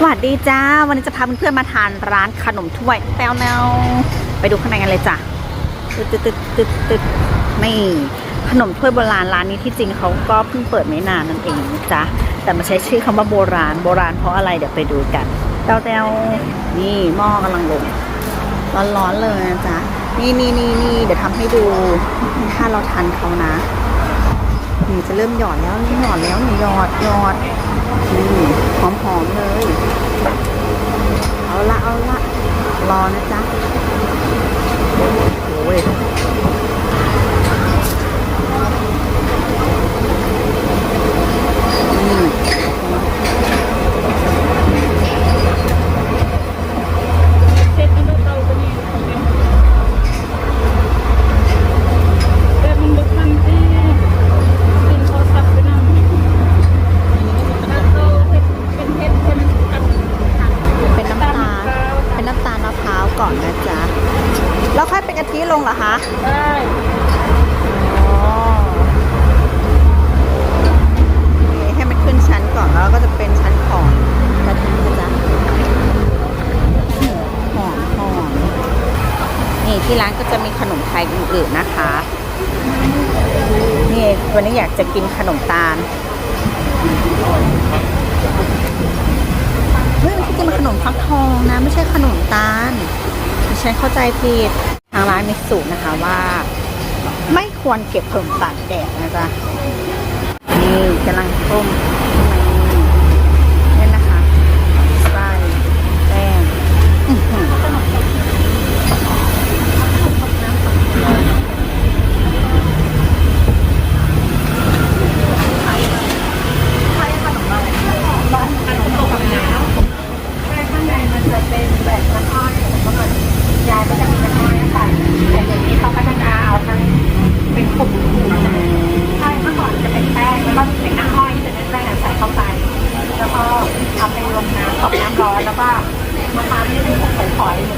สวัสดีจ้า วันนี้จะพาเพื่อนๆมาทานร้านขนมถ้วยแต้วแนวไปดูข้างในกันเลยจ้ะตึ๊ดตึ๊ดตึ๊ดตึ๊ดตึ๊ดนี่ขนมถ้วยโบราณร้านนี้ที่จริงเขาก็เพิ่งเปิดไม่นานนั่นเองนะจ๊ะแต่มาใช้ชื่อคำว่าโบราณโบราณเพราะอะไรเดี๋ยวไปดูกันแต้วแต้วนี่หม้อกำลังลงร้อนๆเลยนะจ๊ะนี่นี่นี่นี่เดี๋ยวทำให้ดูถ้าเราทันเขานะนี่จะเริ่มหยอดแล้วหยอดแล้วหยอดหยอดนี่หอมๆเลยเอาละเอาละรอนะจ๊ะ โอ้ยอืม เสร็จมันก็เตาตัวนี้ของเองแต่มันบุกทันที่กินโทรศัพท์ไปนั่งแล้วก็เห็ดเป็นเห็ดเป็นอัดหัก เป็นน้ำตาล เป็นน้ำตาลมะพร้าวก่อ นะจ๊ะ แล้วค่อยเป็นกะทิลงเหรอคะได้อ๋อนี่ให้มันขึ้นชั้นก่อนแล้วก็จะเป็นชั้นของกะทินะจ๊ะหอมหอมนี่ที่ร้านก็จะมีขนมไทยอื่นๆนะคะ นี่วันนี้อยากจะกินขนมตาล ฉันเข้าใจผิดทางร้านมีสูตรนะคะว่า ไม่ควรเก็บผงตากแดดนะจ๊ะนี่กำลังต้ม 好玩